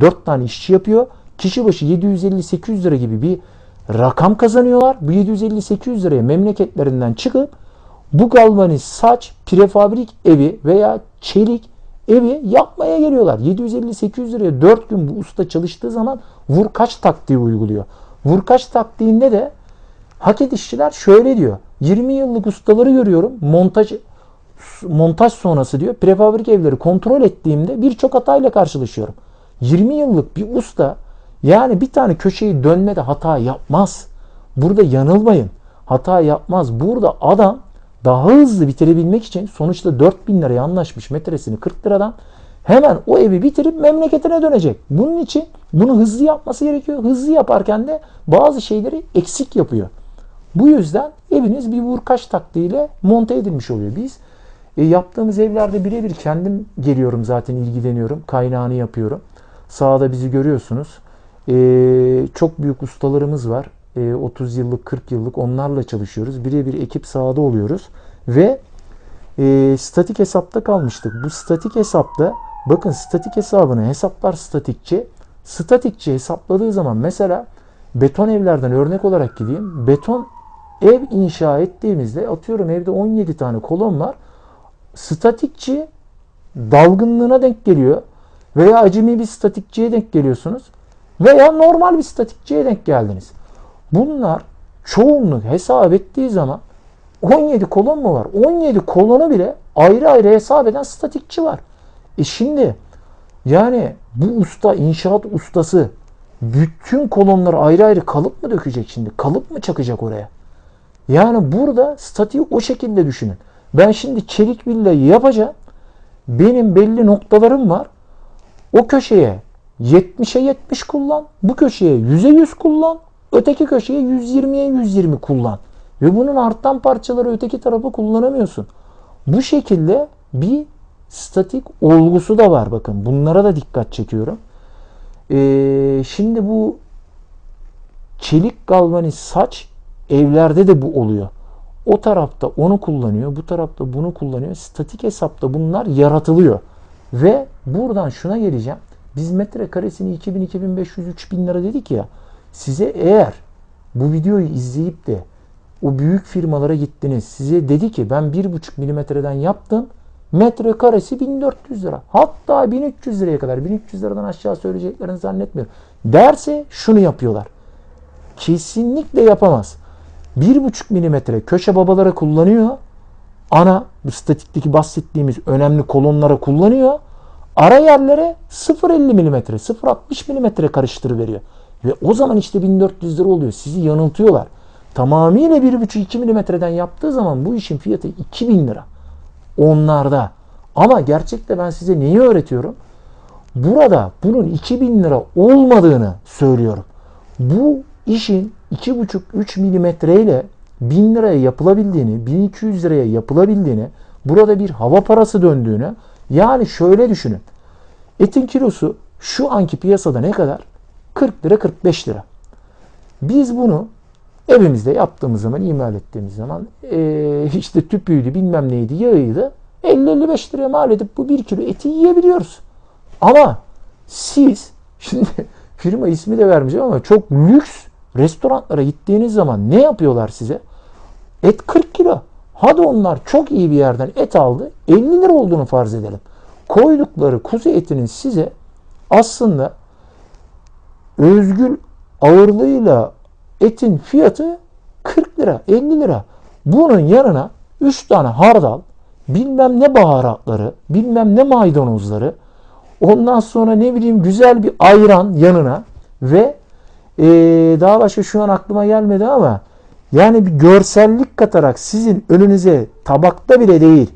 4 tane işçi yapıyor. Kişi başı 750-800 lira gibi bir rakam kazanıyorlar. Bu 750-800 liraya memleketlerinden çıkıp bu galvaniz saç prefabrik evi veya çelik evi yapmaya geliyorlar. 750-800 liraya 4 gün bu usta çalıştığı zaman vur kaç taktiği uyguluyor. Vur kaç taktiğinde de Haket işçiler şöyle diyor. 20 yıllık ustaları görüyorum. Montaj montaj sonrası diyor. Prefabrik evleri kontrol ettiğimde birçok hatayla karşılaşıyorum. 20 yıllık bir usta yani bir tane köşeyi dönmede hata yapmaz. Burada yanılmayın. Hata yapmaz. Burada adam daha hızlı bitirebilmek için sonuçta 4000 liraya anlaşmış metresini 40 liradan hemen o evi bitirip memleketine dönecek. Bunun için bunu hızlı yapması gerekiyor. Hızlı yaparken de bazı şeyleri eksik yapıyor. Bu yüzden eviniz bir vur kaç taktiğiyle monte edilmiş oluyor. Biz e, yaptığımız evlerde birebir kendim geliyorum zaten ilgileniyorum. Kaynağını yapıyorum. Sağda bizi görüyorsunuz. E, çok büyük ustalarımız var. E, 30 yıllık 40 yıllık onlarla çalışıyoruz. Birebir ekip sahada oluyoruz. Ve e, statik hesapta kalmıştık. Bu statik hesapta bakın statik hesabını hesaplar statikçi. Statikçi hesapladığı zaman mesela beton evlerden örnek olarak gideyim. Beton ev inşa ettiğimizde atıyorum evde 17 tane kolon var. Statikçi dalgınlığına denk geliyor. Veya acemi bir statikçiye denk geliyorsunuz. Veya normal bir statikçiye denk geldiniz. Bunlar çoğunluk hesap ettiği zaman 17 kolon mu var? 17 kolonu bile ayrı ayrı hesap eden statikçi var. E şimdi yani bu usta inşaat ustası bütün kolonları ayrı ayrı kalıp mı dökecek şimdi? Kalıp mı çakacak oraya? Yani burada statiği o şekilde düşünün. Ben şimdi çelik villayı yapacağım. Benim belli noktalarım var. O köşeye 70'e 70 kullan. Bu köşeye 100'e 100 kullan. Öteki köşeye 120'ye 120 kullan. Ve bunun artan parçaları öteki tarafa kullanamıyorsun. Bu şekilde bir statik olgusu da var bakın. Bunlara da dikkat çekiyorum. Ee, şimdi bu çelik galvaniz saç Evlerde de bu oluyor. O tarafta onu kullanıyor, bu tarafta bunu kullanıyor. Statik hesapta bunlar yaratılıyor. Ve buradan şuna geleceğim. Biz metrekaresini 2000, 2500, 3000 lira dedik ya. Size eğer bu videoyu izleyip de o büyük firmalara gittiniz. Size dedi ki ben 1,5 milimetreden yaptım. Metrekaresi 1400 lira. Hatta 1300 liraya kadar. 1300 liradan aşağı söyleyeceklerini zannetmiyorum. Derse şunu yapıyorlar. Kesinlikle yapamaz. 1,5 milimetre köşe babalara kullanıyor. Ana bu statikteki bahsettiğimiz önemli kolonlara kullanıyor. Ara yerlere 0,50 milimetre, 0,60 milimetre karıştırıveriyor. Ve o zaman işte 1400 lira oluyor. Sizi yanıltıyorlar. Tamamıyla 1,5-2 milimetreden yaptığı zaman bu işin fiyatı 2000 lira. Onlarda. Ama gerçekte ben size neyi öğretiyorum? Burada bunun 2000 lira olmadığını söylüyorum. Bu işin 2,5-3 milimetre ile 1000 liraya yapılabildiğini, 1200 liraya yapılabildiğini, burada bir hava parası döndüğünü, yani şöyle düşünün. Etin kilosu şu anki piyasada ne kadar? 40 lira 45 lira. Biz bunu evimizde yaptığımız zaman, imal ettiğimiz zaman ee, işte tüpüydü bilmem neydi yağıydı 50-55 liraya mal edip bu 1 kilo eti yiyebiliyoruz. Ama siz şimdi firma ismi de vermeyeceğim ama çok lüks restoranlara gittiğiniz zaman ne yapıyorlar size? Et 40 kilo. Hadi onlar çok iyi bir yerden et aldı. 50 lira olduğunu farz edelim. Koydukları kuzu etinin size aslında özgül ağırlığıyla etin fiyatı 40 lira, 50 lira. Bunun yanına 3 tane hardal, bilmem ne baharatları, bilmem ne maydanozları, ondan sonra ne bileyim güzel bir ayran yanına ve ee, daha başka şu an aklıma gelmedi ama yani bir görsellik katarak sizin önünüze tabakta bile değil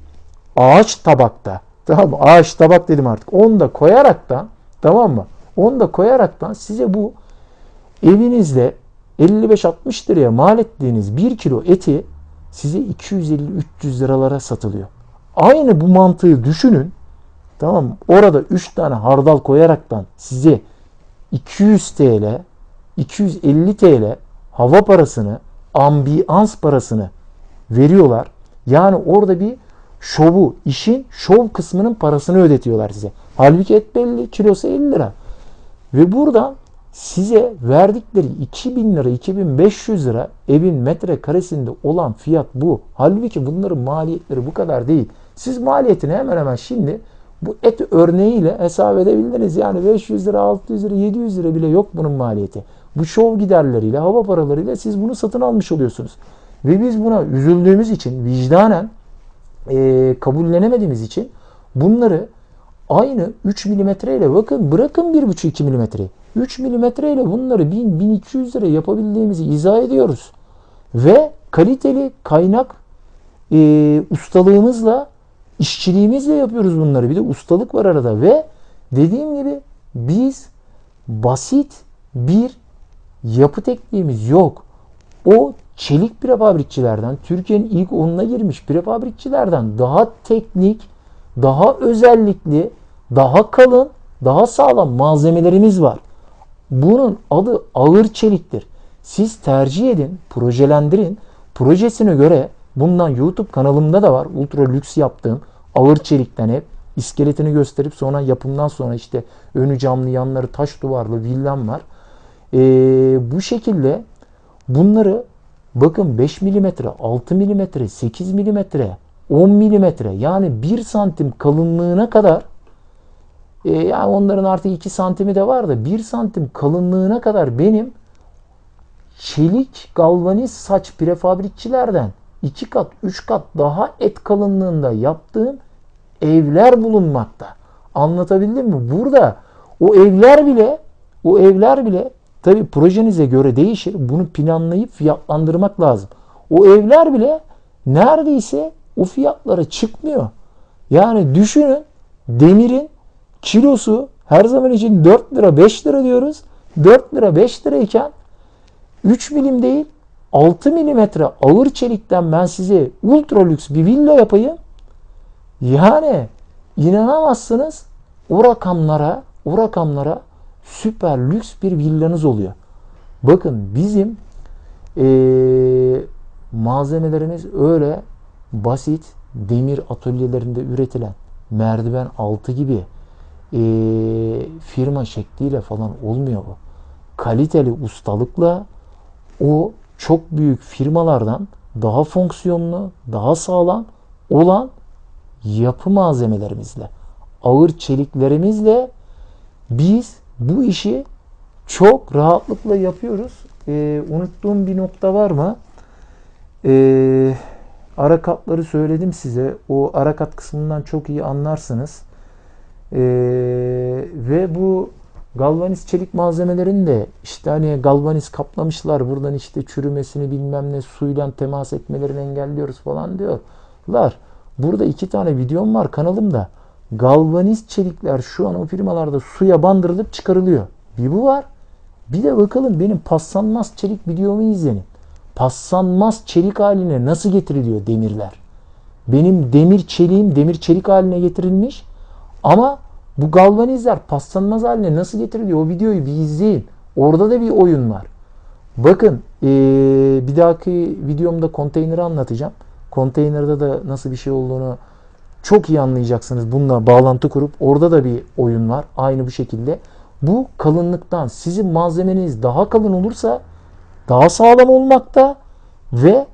ağaç tabakta tamam mı? Ağaç tabak dedim artık. Onu da koyaraktan tamam mı? Onu da koyaraktan size bu evinizde 55-60 liraya mal ettiğiniz 1 kilo eti size 250-300 liralara satılıyor. Aynı bu mantığı düşünün. Tamam mı? Orada 3 tane hardal koyaraktan size 200 TL 250 TL hava parasını, ambiyans parasını veriyorlar. Yani orada bir şovu, işin şov kısmının parasını ödetiyorlar size. Halbuki et belli, kilosu 50 lira. Ve buradan size verdikleri 2000 lira, 2500 lira evin metrekaresinde olan fiyat bu. Halbuki bunların maliyetleri bu kadar değil. Siz maliyetini hemen hemen şimdi bu et örneğiyle hesap edebildiniz. Yani 500 lira, 600 lira, 700 lira bile yok bunun maliyeti. Bu şov giderleriyle, hava paralarıyla siz bunu satın almış oluyorsunuz. Ve biz buna üzüldüğümüz için, vicdanen e, kabullenemediğimiz için bunları aynı 3 milimetre ile bakın bırakın 1,5-2 milimetre. 3 milimetre ile bunları 1000-1200 lira yapabildiğimizi izah ediyoruz. Ve kaliteli kaynak e, ustalığımızla işçiliğimizle yapıyoruz bunları. Bir de ustalık var arada ve dediğim gibi biz basit bir yapı tekniğimiz yok. O çelik prefabrikçilerden, Türkiye'nin ilk onuna girmiş prefabrikçilerden daha teknik, daha özellikli, daha kalın, daha sağlam malzemelerimiz var. Bunun adı ağır çeliktir. Siz tercih edin, projelendirin. Projesine göre bundan YouTube kanalımda da var. Ultra lüks yaptığım ağır çelikten hep iskeletini gösterip sonra yapımdan sonra işte önü camlı yanları taş duvarlı villam var. Ee, bu şekilde bunları bakın 5 mm, 6 mm, 8 mm, 10 mm yani 1 santim kalınlığına kadar e, yani onların artık 2 santimi de var da 1 santim kalınlığına kadar benim çelik galvaniz saç prefabrikçilerden 2 kat 3 kat daha et kalınlığında yaptığım evler bulunmakta. Anlatabildim mi? Burada o evler bile o evler bile tabi projenize göre değişir. Bunu planlayıp fiyatlandırmak lazım. O evler bile neredeyse o fiyatlara çıkmıyor. Yani düşünün demirin kilosu her zaman için 4 lira 5 lira diyoruz. 4 lira 5 lirayken 3 milim değil 6 milimetre ağır çelikten ben size ultra lüks bir villa yapayım. Yani inanamazsınız o rakamlara o rakamlara süper lüks bir villanız oluyor. Bakın bizim eee, malzemelerimiz öyle basit demir atölyelerinde üretilen merdiven altı gibi eee, firma şekliyle falan olmuyor bu. Kaliteli ustalıkla o çok büyük firmalardan daha fonksiyonlu, daha sağlam olan yapı malzemelerimizle, ağır çeliklerimizle biz bu işi çok rahatlıkla yapıyoruz. Ee, unuttuğum bir nokta var mı? Ee, ara katları söyledim size. O ara kat kısmından çok iyi anlarsınız. Ee, ve bu galvaniz çelik malzemelerini de işte hani galvaniz kaplamışlar buradan işte çürümesini bilmem ne suyla temas etmelerini engelliyoruz falan diyorlar. Burada iki tane videom var kanalımda. Galvaniz çelikler şu an o firmalarda suya bandırılıp çıkarılıyor. Bir bu var. Bir de bakalım benim paslanmaz çelik videomu izleyin. Paslanmaz çelik haline nasıl getiriliyor demirler? Benim demir çeliğim demir çelik haline getirilmiş ama bu galvanizler paslanmaz haline nasıl getiriliyor? O videoyu bir izleyin. Orada da bir oyun var. Bakın eee, bir dahaki videomda konteyneri anlatacağım. Konteynerde de nasıl bir şey olduğunu çok iyi anlayacaksınız. Bununla bağlantı kurup orada da bir oyun var. Aynı bu şekilde. Bu kalınlıktan sizin malzemeniz daha kalın olursa daha sağlam olmakta ve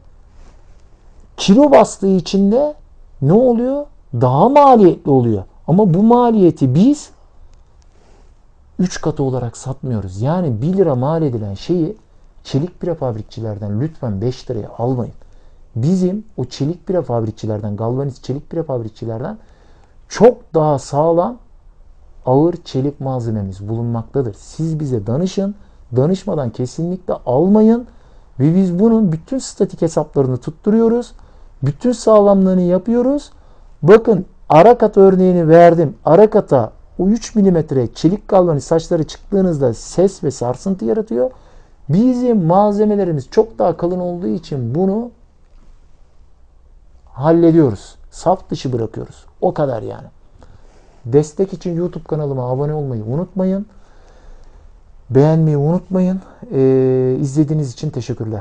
kilo bastığı için de ne oluyor? Daha maliyetli oluyor. Ama bu maliyeti biz 3 katı olarak satmıyoruz. Yani 1 lira mal edilen şeyi çelik prefabrikçilerden lütfen 5 liraya almayın. Bizim o çelik prefabrikçilerden, galvaniz çelik prefabrikçilerden çok daha sağlam ağır çelik malzememiz bulunmaktadır. Siz bize danışın. Danışmadan kesinlikle almayın. Ve biz bunun bütün statik hesaplarını tutturuyoruz. Bütün sağlamlığını yapıyoruz. Bakın arakat örneğini verdim. Arakata o 3 mm çelik galvaniz saçları çıktığınızda ses ve sarsıntı yaratıyor. Bizim malzemelerimiz çok daha kalın olduğu için bunu hallediyoruz. Saf dışı bırakıyoruz. O kadar yani. Destek için YouTube kanalıma abone olmayı unutmayın. Beğenmeyi unutmayın. Ee, izlediğiniz için teşekkürler.